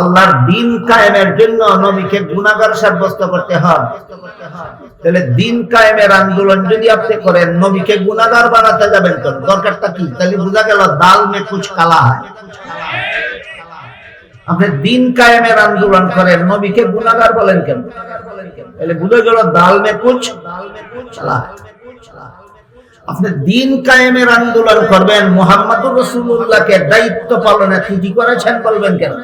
আল্লাহর দিন কায়েমের জন্য নবীকে গুণাগার সাব্যস্ত করতে হয়। তাহলে দিন কায়েমের আন্দোলন যদি আপনি করেন, নবীকে গুণাগার বানাতে যাবেন তো। দরকারটা কি? তাহলে বোঝা গেল দাল মে কুচ কালা আপনি দিন কায়েমের আন্দোলন করেন, নবীকে গুণাগার বলেন কেন? তাহলে বুঝে গেল দাল মে কুচ কালা আপনি দিন কায়েমের আন্দোলন করবেন, মোহাম্মদুর রসুল্লাহকে দায়িত্ব পালনে ত্রুটি করেছেন বলবেন কেন?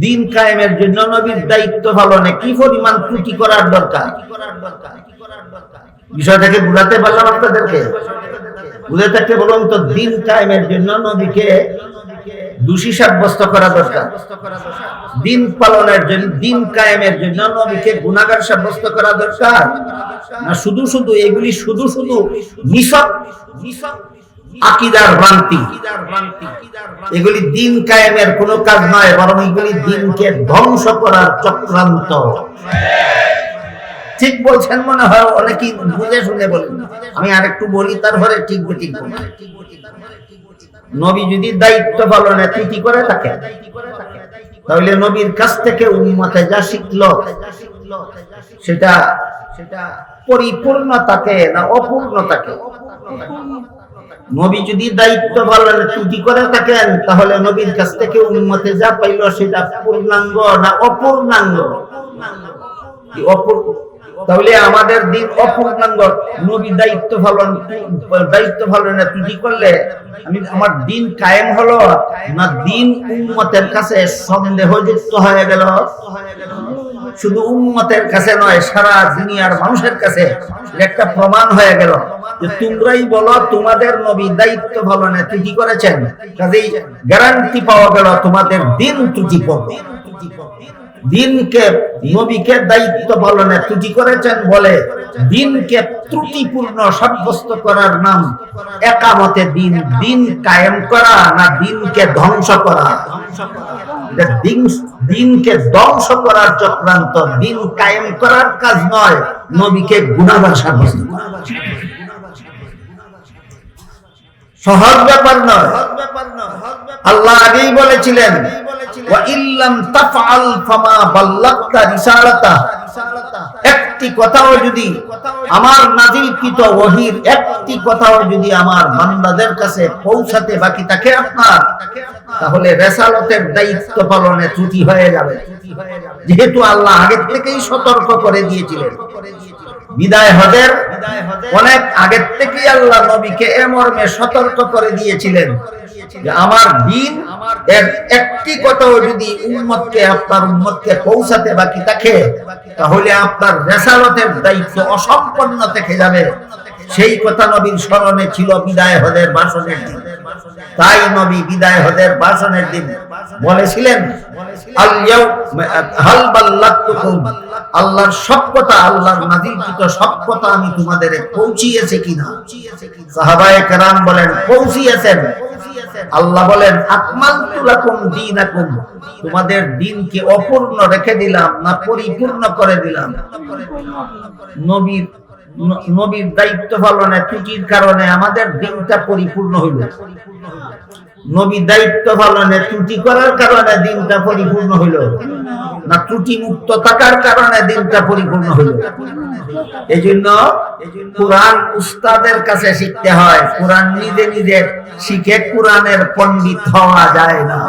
দিন কায়েমের জন্য নবীর দায়িত্ব পালনে কি পরিমাণ ত্রুটি করার দরকার? বিষয়টাকে বুঝাতে পারলাম আপনাদেরকে? বুঝে থাকতে বলুন তো, দিন কায়েমের জন্য নবীকে দোষী সাব্যস্ত করা দরকার। দিন পালনের জন্য দিন কায়েমের জন্য নবীকে গুণাগার সাব্যস্ত করা দরকার। না শুধু শুধু এগুলি শুধু শুধু নিসব আকিদার ভ্রান্তি। এগুলি দিন কায়েমের কোনো কাজ নয় বরং এগুলি দিনকে ধ্বংস করার চক্রান্ত। ঠিক বলছেন মনে হয়, অনেকেই বুঝে শুনে বলেন। আমি আর একটু বলি, তারপরে ঠিক ঠিক। নবী যদি দায়িত্ব পালনে ত্রুটি করে থাকে তাহলে নবীর কাছ থেকে উন্মতে যা শিখলো, সেটা সেটা পরিপূর্ণতাকে না অপূর্ণতাকে? নবী যদি দায়িত্ব পালনে ত্রুটি করে থাকেন, তাহলে নবীর কাছ থেকে উন্মতে যা পাইল, সেটা পূর্ণাঙ্গ না অপূর্ণাঙ্গ? অপূর্ণ? তাহলে আমাদের দিন অপূর্ণাঙ্গ নবী দায়িত্ব পালন, দায়িত্ব পালনে ত্রুটি করলে? আমি আমার দিন কায়েম হলো না দিন কাছে সন্দেহযুক্ত হয়ে গেল? শুধু কাছে নয়, সারা দুনিয়ার মানুষের কাছে একটা প্রমাণ হয়ে গেল। যে তোমরাই বলো তোমাদের নবী দায়িত্ব পালনে ত্রুটি করেছেন? কাজেই গ্যারান্টি পাওয়া গেল তোমাদের দিন ত্রুটি পড়বে দিনকে নবীকে দায়িত্ব পালনে ত্রুটি করেছেন বলে দিনকে ত্রুটিপূর্ণ সাব্যস্ত করার নাম একামতে দিন দিন কায়েম করা না দিনকে ধ্বংস করা দিনকে ধ্বংস করার চক্রান্ত, দিন কায়েম করার কাজ নয়, নবীকে সাব্যস্ত করা। সহজ ব্যাপার নয় আল্লাহ আগেই বলেছিলেন একটি কথাও যদি আমার নাজিলকৃত ওহীর, একটি কথাও যদি আমার কাছে পৌঁছাতে বাকি থাকে আপনার, তাহলে রেসালতের দায়িত্ব পালনে ত্রুটি হয়ে যাবে। যেহেতু আল্লাহ আগে থেকেই সতর্ক করে দিয়েছিলেন। বিদায় হজের অনেক আগের থেকেই আল্লাহ নবীকে এ মর্মে সতর্ক করে দিয়েছিলেন। যে আমার দিন এর একটি কথাও যদি উম্মতকে আপনার উম্মতকে পৌঁছাতে বাকি থাকে তাহলে আপনার রেসালতের দায়িত্ব অসম্পন্ন থেকে যাবে। সেই কথা নবীর স্মরণে ছিল বিদায় হদের ভাষণের দিন। তাই নবী বিদায় হদের ভাষণের দিন বলেছিলেন আল্লাহর সব কথা আল্লাহর নাজিলকৃত সব কথা আমি তোমাদের পৌঁছিয়েছে কিনা? সাহাবায়ে কেরাম বলেন পৌঁছিয়েছেন। আল্লাহ বলেন, আকমালতু দিন দীনাকুম। তোমাদের দিনকে অপূর্ণ রেখে দিলাম না পরিপূর্ণ করে দিলাম। নবীর নবীর দায়িত্ব পালনে ত্রুটির কারণে আমাদের দিনটা পরিপূর্ণ হইল। নবী দায়িত্ব পালনে ত্রুটি করার কারণে দিনটা পরিপূর্ণ হইল। না ত্রুটি মুক্ত থাকার কারণে দিনটা পরিপূর্ণ হইল। এই জন্য কোরআন উস্তাদের কাছে শিখতে হয়, কোরআন নিজে নিজে শিখে কোরআনের পণ্ডিত হওয়া যায় না।